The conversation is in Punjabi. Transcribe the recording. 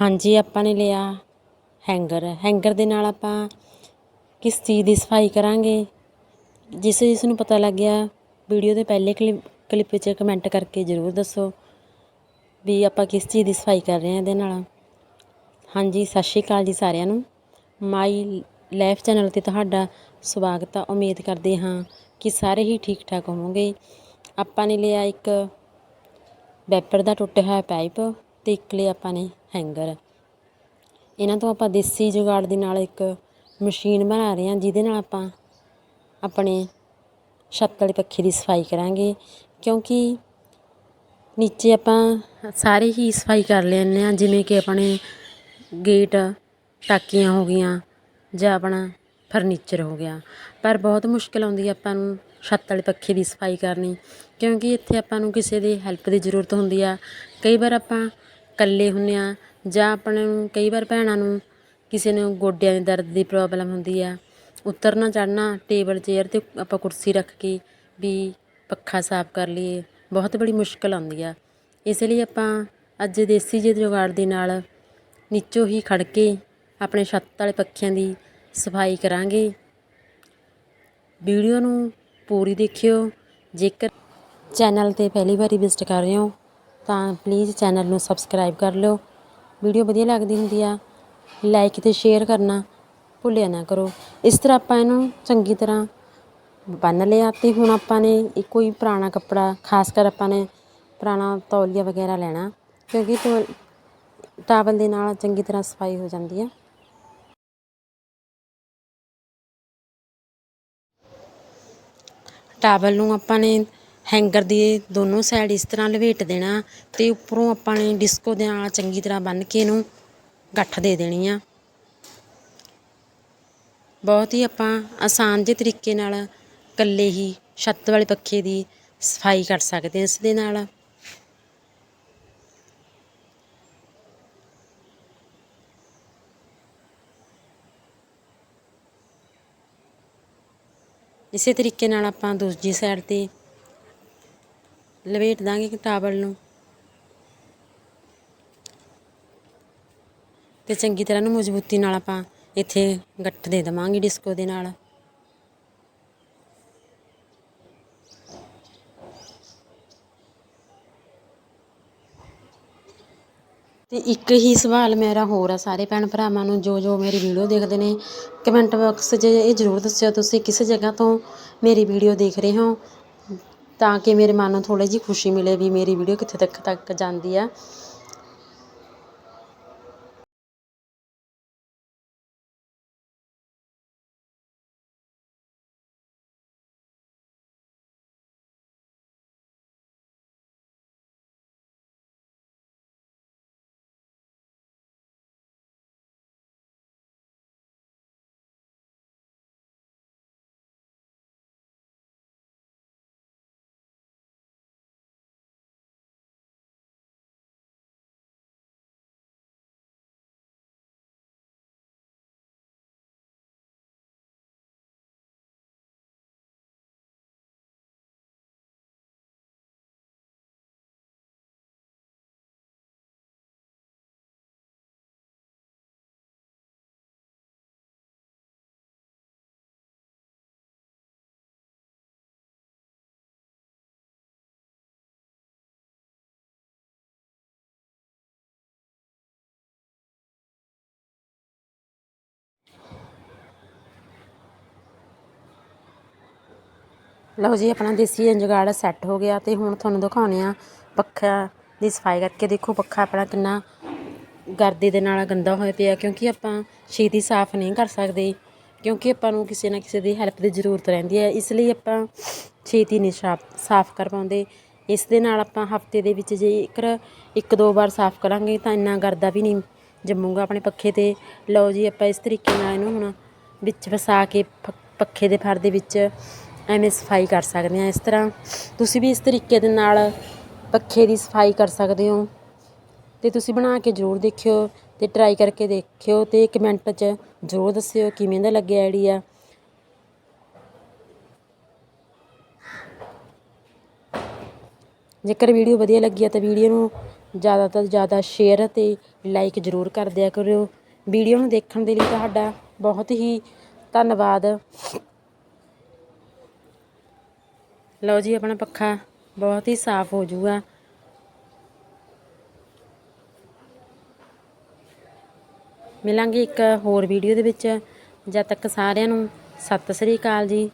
ਹਾਂਜੀ, ਆਪਾਂ ਨੇ ਲਿਆ ਹੈਂਗਰ। ਹੈਂਗਰ ਦੇ ਨਾਲ ਆਪਾਂ ਕਿਸ ਚੀਜ਼ ਦੀ ਸਫ਼ਾਈ ਕਰਾਂਗੇ? ਜਿਸ ਜਿਸ ਨੂੰ ਪਤਾ ਲੱਗ ਗਿਆ, ਵੀਡੀਓ ਦੇ ਪਹਿਲੇ ਕਲਿੱਪ ਕਲਿੱਪ 'ਚ ਕਮੈਂਟ ਕਰਕੇ ਜ਼ਰੂਰ ਦੱਸੋ ਵੀ ਆਪਾਂ ਕਿਸ ਚੀਜ਼ ਦੀ ਸਫ਼ਾਈ ਕਰ ਰਹੇ ਹਾਂ ਇਹਦੇ ਨਾਲ। ਹਾਂਜੀ, ਸਤਿ ਸ਼੍ਰੀ ਅਕਾਲ ਜੀ ਸਾਰਿਆਂ ਨੂੰ। ਮਾਈ ਲਾਈਫ ਚੈਨਲ ਤੇ ਤੁਹਾਡਾ ਸਵਾਗਤ ਆ। ਉਮੀਦ ਕਰਦੇ ਹਾਂ ਕਿ ਸਾਰੇ ਹੀ ਠੀਕ ਠਾਕ ਹੋਵੋਗੇ। ਆਪਾਂ ਨੇ ਲਿਆ ਇੱਕ ਵੈਪਰ ਦਾ ਟੁੱਟਿਆ ਹੋਇਆ ਪਾਈਪ। ਅਤੇ ਇੱਕ ਲਿਆ ਆਪਾਂ ਨੇ ਹੈਂਗਰ ਇਹਨਾਂ ਤੋਂ ਆਪਾਂ ਦੇਸੀ ਜੁਗਾੜ ਦੇ ਨਾਲ ਇੱਕ ਮਸ਼ੀਨ ਬਣਾ ਰਹੇ ਹਾਂ, ਜਿਹਦੇ ਨਾਲ ਆਪਾਂ ਆਪਣੇ ਛੱਤ ਵਾਲੇ ਪੱਖੇ ਦੀ ਸਫ਼ਾਈ ਕਰਾਂਗੇ। ਕਿਉਂਕਿ ਨੀਚੇ ਆਪਾਂ ਸਾਰੇ ਹੀ ਸਫ਼ਾਈ ਕਰ ਲੈਂਦੇ ਹਾਂ, ਜਿਵੇਂ ਕਿ ਆਪਣੇ ਗੇਟ ਟਾਕੀਆਂ ਹੋ ਗਈਆਂ ਜਾਂ ਆਪਣਾ ਫਰਨੀਚਰ ਹੋ ਗਿਆ। ਪਰ ਬਹੁਤ ਮੁਸ਼ਕਿਲ ਆਉਂਦੀ ਹੈ ਆਪਾਂ ਨੂੰ ਛੱਤ ਵਾਲੇ ਪੱਖੇ ਦੀ ਸਫ਼ਾਈ ਕਰਨੀ, ਕਿਉਂਕਿ ਇੱਥੇ ਆਪਾਂ ਨੂੰ ਕਿਸੇ ਦੀ ਹੈਲਪ ਦੀ ਜ਼ਰੂਰਤ ਹੁੰਦੀ ਆ। ਕਈ ਵਾਰ ਆਪਾਂ ਇਕੱਲੇ ਹੁੰਦੇ ਹਾਂ ਜਾਂ ਆਪਣੇ ਨੂੰ ਕਈ ਵਾਰ ਭੈਣਾਂ ਨੂੰ ਕਿਸੇ ਨੂੰ ਗੋਡਿਆਂ ਦੇ ਦਰਦ ਦੀ ਪ੍ਰੋਬਲਮ ਹੁੰਦੀ ਆ, ਉਤਰਨਾ, ਚੜ੍ਹਨਾ ਟੇਬਲ ਚੇਅਰ 'ਤੇ ਆਪਾਂ ਕੁਰਸੀ ਰੱਖ ਕੇ ਵੀ ਪੱਖਾ ਸਾਫ਼ ਕਰ ਲਈਏ, ਬਹੁਤ ਬੜੀ ਮੁਸ਼ਕਿਲ ਆਉਂਦੀ ਆ। ਇਸ ਲਈ ਆਪਾਂ ਅੱਜ ਦੇਸੀ ਜਿਹੇ ਜੁਗਾੜ ਦੇ ਨਾਲ ਨੀਚੋਂ ਹੀ ਖੜ ਕੇ ਆਪਣੇ ਛੱਤ ਵਾਲੇ ਪੱਖਿਆਂ ਦੀ ਸਫ਼ਾਈ ਕਰਾਂਗੇ। ਵੀਡੀਓ ਨੂੰ ਪੂਰੀ ਦੇਖਿਓ। ਜੇਕਰ ਚੈਨਲ ਤੇ ਪਹਿਲੀ ਵਾਰੀ ਵਿਜ਼ਿਟ ਕਰ ਰਹੇ ਹੋ ਤਾਂ ਪਲੀਜ਼ ਚੈਨਲ ਨੂੰ ਸਬਸਕ੍ਰਾਈਬ ਕਰ ਲਿਓ। ਵੀਡੀਓ ਵਧੀਆ ਲੱਗਦੀ ਹੁੰਦੀ ਆ ਲਾਈਕ ਤੇ ਸ਼ੇਅਰ ਕਰਨਾ ਭੁੱਲਿਆ ਨਾ ਕਰੋ। ਇਸ ਤਰ੍ਹਾਂ ਆਪਾਂ ਇਹਨੂੰ ਚੰਗੀ ਤਰ੍ਹਾਂ ਬੰਨ ਲਿਆ ਤੇ ਹੁਣ ਆਪਾਂ ਨੇ ਇੱਕੋ ਹੀ ਪੁਰਾਣਾ ਕੱਪੜਾ, ਖਾਸ ਕਰ ਆਪਾਂ ਨੇ ਪੁਰਾਣਾ ਤੌਲੀਆ ਵਗੈਰਾ ਲੈਣਾ, ਕਿਉਂਕਿ ਤੌ ਟਾਵਲ ਦੇ ਨਾਲ ਚੰਗੀ ਤਰ੍ਹਾਂ ਸਫ਼ਾਈ ਹੋ ਜਾਂਦੀ ਆ। ਟਾਵਲ ਨੂੰ ਆਪਾਂ ਨੇ ਹੈਂਗਰ ਦੀ ਦੋਨੋਂ ਸਾਈਡ ਇਸ ਤਰ੍ਹਾਂ ਲਵੇਟ ਦੇਣਾ ਤੇ ਉੱਪਰੋਂ ਆਪਾਂ ਨੇ ਡਿਸਕੋ ਦੇ ਨਾਲ ਚੰਗੀ ਤਰ੍ਹਾਂ ਬੰਨ ਕੇ ਇਹਨੂੰ ਗੱਠ ਦੇ ਦੇਣੀ ਆ। ਬਹੁਤ ਹੀ ਆਪਾਂ ਆਸਾਨ ਜਿਹੇ ਤਰੀਕੇ ਨਾਲ ਇਕੱਲੇ ਹੀ ਛੱਤ ਵਾਲੇ ਪੱਖੇ ਦੀ ਸਫ਼ਾਈ ਕਰ ਸਕਦੇ ਹਾਂ ਇਸ ਦੇ ਨਾਲ। ਇਸੇ ਤਰੀਕੇ ਨਾਲ ਆਪਾਂ ਦੂਜੀ ਸਾਈਡ ਤੇ ਲਵੇਟ ਦਾਂਗੇ ਟਾਵਲ ਨੂੰ। ਤੇ ਚੰਗੀ ਤਰ੍ਹਾਂ ਨੂੰ ਮਜ਼ਬੂਤੀ ਨਾਲ ਆਪਾਂ ਇੱਥੇ ਗੱਠ ਦੇ ਦੇਵਾਂਗੇ ਡਿਸਕੋ ਦੇ ਨਾਲ। ਤੇ ਇੱਕ ਹੀ ਸਵਾਲ ਮੇਰਾ ਹੋਰ ਆ ਸਾਰੇ ਭੈਣ ਭਰਾਵਾਂ ਨੂੰ, ਜੋ ਜੋ ਮੇਰੀ ਵੀਡੀਓ ਦੇਖਦੇ ਨੇ। ਕਮੈਂਟ ਬਾਕਸ 'ਚ ਇਹ ਜ਼ਰੂਰ ਦੱਸਿਓ ਤੁਸੀਂ ਕਿਸ ਜਗ੍ਹਾ ਤੋਂ ਮੇਰੀ ਵੀਡੀਓ ਦੇਖ ਰਹੇ ਹੋ। ਤਾਂ ਕਿ ਮੇਰੇ ਮਨ ਨੂੰ ਥੋੜ੍ਹੀ ਜਿਹੀ ਖੁਸ਼ੀ ਮਿਲੇ ਵੀ ਮੇਰੀ ਵੀਡੀਓ ਕਿੱਥੇ ਤੱਕ ਤੱਕ ਜਾਂਦੀ ਆ। ਲਓ ਜੀ, ਆਪਣਾ ਦੇਸੀ ਜੁਗਾੜ ਸੈੱਟ ਹੋ ਗਿਆ ਤੇ ਹੁਣ ਤੁਹਾਨੂੰ ਦਿਖਾਉਂਦੇ ਆ ਪੱਖਾ ਦੀ ਸਫ਼ਾਈ ਕਰਕੇ। ਦੇਖੋ ਪੱਖਾ ਆਪਣਾ ਕਿੰਨਾ ਗਰਦੇ ਦੇ ਨਾਲ ਗੰਦਾ ਹੋਇਆ ਪਿਆ, ਕਿਉਂਕਿ ਆਪਾਂ ਛੇਤੀ ਸਾਫ਼ ਨਹੀਂ ਕਰ ਸਕਦੇ, ਕਿਉਂਕਿ ਆਪਾਂ ਨੂੰ ਕਿਸੇ ਨਾ ਕਿਸੇ ਦੀ ਹੈਲਪ ਦੀ ਜ਼ਰੂਰਤ ਰਹਿੰਦੀ ਹੈ। ਇਸ ਲਈ ਆਪਾਂ ਛੇਤੀ ਨਹੀਂ ਸਾਫ਼ ਸਾਫ਼ ਕਰ ਪਾਉਂਦੇ। ਇਸ ਦੇ ਨਾਲ ਆਪਾਂ ਹਫ਼ਤੇ ਦੇ ਵਿੱਚ ਜੇ ਇੱਕ ਦੋ ਵਾਰ ਸਾਫ਼ ਕਰਾਂਗੇ ਤਾਂ ਇੰਨਾ ਗਰਦਾ ਵੀ ਨਹੀਂ ਜੰਮੂਗਾ ਆਪਣੇ ਪੱਖੇ ਤੇ। ਲਓ ਜੀ, ਆਪਾਂ ਇਸ ਤਰੀਕੇ ਨਾਲ ਇਹਨੂੰ ਹੁਣ ਵਿੱਚ ਫਸਾ ਕੇ ਪੱਖੇ ਦੇ ਫਰ ਦੇ ਵਿੱਚ ਐਵੇਂ ਸਫ਼ਾਈ ਕਰ ਸਕਦੇ ਹਾਂ ਇਸ ਤਰ੍ਹਾਂ। ਤੁਸੀਂ ਵੀ ਇਸ ਤਰੀਕੇ ਦੇ ਨਾਲ ਪੱਖੇ ਦੀ ਸਫ਼ਾਈ ਕਰ ਸਕਦੇ ਹੋ। ਅਤੇ ਤੁਸੀਂ ਬਣਾ ਕੇ ਜ਼ਰੂਰ ਦੇਖਿਓ ਅਤੇ ਟਰਾਈ ਕਰਕੇ ਦੇਖਿਓ ਅਤੇ ਕਮੈਂਟ 'ਚ ਜ਼ਰੂਰ ਦੱਸਿਓ ਕਿਵੇਂ ਦਾ ਲੱਗਿਆ ਆਈਡੀਆ ਜੇਕਰ ਵੀਡੀਓ ਵਧੀਆ ਲੱਗੀ ਹੈ ਤਾਂ ਵੀਡੀਓ ਨੂੰ ਜ਼ਿਆਦਾ ਤੋਂ ਜ਼ਿਆਦਾ ਸ਼ੇਅਰ ਅਤੇ ਲਾਈਕ ਜ਼ਰੂਰ ਕਰ ਦਿਆ ਕਰਿਓ। ਵੀਡੀਓ ਨੂੰ ਦੇਖਣ ਦੇ ਲਈ ਤੁਹਾਡਾ ਬਹੁਤ ਹੀ ਧੰਨਵਾਦ। ਲਓ ਜੀ, ਆਪਣਾ ਪੱਖਾ ਬਹੁਤ ਹੀ ਸਾਫ਼ ਹੋ ਜਾਊਗਾ ਮਿਲਾਂਗੇ ਇੱਕ ਹੋਰ ਵੀਡੀਓ ਦੇ ਵਿੱਚ। ਜਦ ਤੱਕ ਸਾਰਿਆਂ ਨੂੰ ਸਤਿ ਸ੍ਰੀ ਅਕਾਲ ਜੀ।